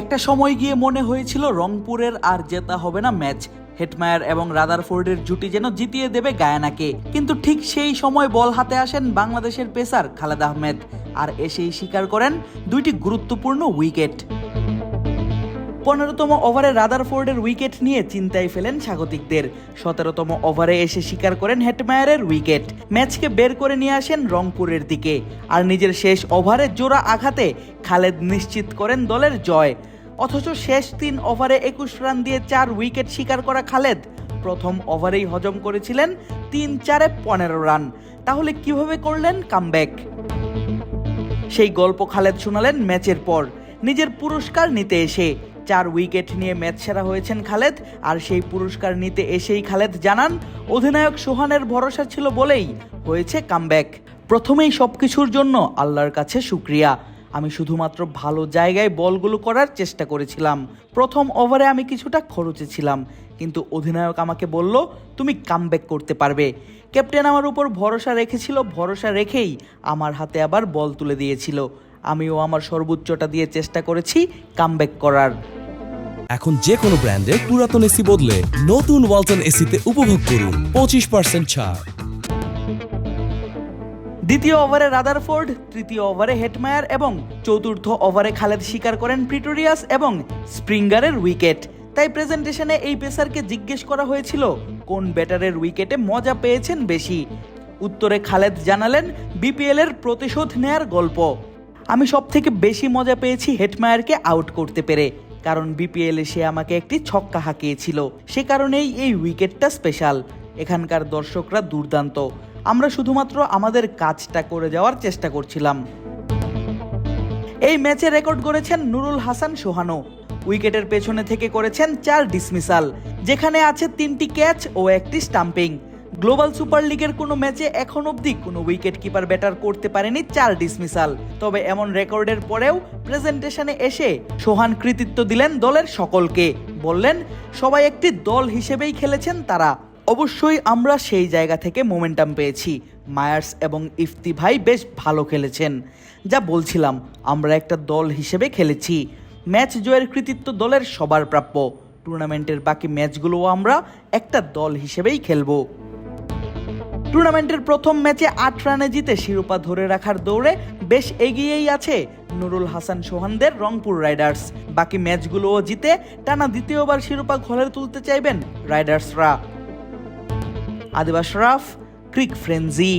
একটা সময় গিয়ে মনে হয়েছিল রংপুরের আর জেতা হবে না ম্যাচ। হেটমায়ার এবং রাদারফোর্ডের জুটি যেন জিতিয়ে দেবে গায়ানাকে। কিন্তু ঠিক সেই সময় বল হাতে আসেন বাংলাদেশের পেসার খালেদ আহমেদ। আর এসেই স্বীকার করেন দুইটি গুরুত্বপূর্ণ উইকেট। পনেরোতম ওভারে রাদারফোর্ডের উইকেট নিয়ে চিন্তায় ফেলেন স্বাগতিকদের। সতেরোতম ওভারে এসে স্বীকার করেন হেটমায়ারের উইকেট। ম্যাচকে বের করে নিয়ে আসেন রংপুরের দিকে। আর নিজের শেষ ওভারে জোড়া আঘাতে খালেদ নিশ্চিত করেন দলের জয়। অথচ শেষ তিন ওভারে একুশ রান দিয়ে চার উইকেট শিকার করা খালেদ প্রথম ওভারেই হজম করেছিলেন তিন চারে পনেরো রান। তাহলে কীভাবে করলেন কামব্যাক? সেই গল্প খালেদ শোনালেন ম্যাচের পর। নিজের পুরস্কার নিতে এসে চার উইকেট নিয়ে ম্যাচ সেরা হয়েছেন খালেদ, আর সেই পুরস্কার নিতে এসেই খালেদ জানান, অধিনায়ক সোহানের ভরসা ছিল বলেই হয়েছে কামব্যাক প্রথমেই সব কিছুর জন্য আল্লাহর কাছে শুক্রিয়া। আমি শুধুমাত্র ভালো জায়গায় বলগুলো করার চেষ্টা করেছিলাম। প্রথম ওভারে আমি কিছুটা খরচে ছিলাম, কিন্তু অধিনায়ক আমাকে বলল, তুমি কামব্যাক করতে পারবে। ক্যাপ্টেন আমার উপর ভরসা রেখেছিল, ভরসা রেখেই আমার হাতে আবার বল তুলে দিয়েছিল। আমিও আমার সর্বোচ্চটা দিয়ে চেষ্টা করেছি কামব্যাক করার। এখন যে কোনো ব্র্যান্ডের পুরাতন এসি বদলে নতুন ওয়ালটন এসিতে উপভোগ করুন পঁচিশ পার্সেন্ট ছাড়। দ্বিতীয় ওভারে রাদারফোর্ড, তৃতীয় ওভারে হেটমায়ার এবং চতুর্থ ওভারে খালেদ স্বীকার করেন প্রিটোরিয়াস এবং স্প্রিঙ্গারের উইকেট। তাই প্রেজেন্টেশনে এই পেসারকে জিজ্ঞেস করা হয়েছিল, কোন ব্যাটারের উইকেটে মজা পেয়েছেন বেশি? উত্তরে খালেদ জানালেন, বিপিএল এর প্রতিশোধ নেয়ার গল্প। আমি সব থেকে বেশি মজা পেয়েছি হেটমায়ারকে আউট করতে পেরে। কারণ বিপিএল সে আমাকে একটি ছক্কা হাঁকিয়েছিল। সে কারণেই এই উইকেটটা স্পেশাল এখানকার দর্শকরা দুর্দান্ত। আমরা শুধুমাত্র আমাদের কাজটা করে যাওয়ার চেষ্টা করছিলাম। এই ম্যাচে রেকর্ড করেছেন নুরুল হাসান সোহানো উইকেটের পেছনে থেকে করেছেন চার ডিসমিসাল যেখানে আছে তিনটি ক্যাচ ও একটি স্টাম্পিং গ্লোবাল সুপার লিগের কোনো ম্যাচে এখন অবধি কোনো উইকেট কিপার ব্যাটার করতে পারেনি চার ডিসমিসাল তবে এমন রেকর্ডের পরেও প্রেজেন্টেশনে এসে সোহান কৃতিত্ব দিলেন দলের সকলকে। বললেন, সবাই একটি দল হিসেবেই খেলেছেন তারা। অবশ্যই আমরা সেই জায়গা থেকে মোমেন্টাম পেয়েছি। মায়ার্স এবং ইফতি ভাই বেশ ভালো খেলেছেন। যা বলছিলাম, আমরা একটা দল হিসেবে খেলেছি। ম্যাচ জয়ের কৃতিত্ব দলের সবার প্রাপ্য। টুর্নামেন্টের বাকি ম্যাচগুলোও আমরা একটা দল হিসেবেই খেলব। টুর্নামেন্টের প্রথম ম্যাচে আট রানে জিতে শিরোপা ধরে রাখার দৌড়ে বেশ এগিয়েই আছে নুরুল হাসান সোহানদের রংপুর রাইডার্স। বাকি ম্যাচগুলোও জিতে টানা দ্বিতীয়বার শিরোপা ঘরে তুলতে চাইবেন রাইডার্সরা। আদিবাস রাফ, ক্রিক ফ্রেন্জি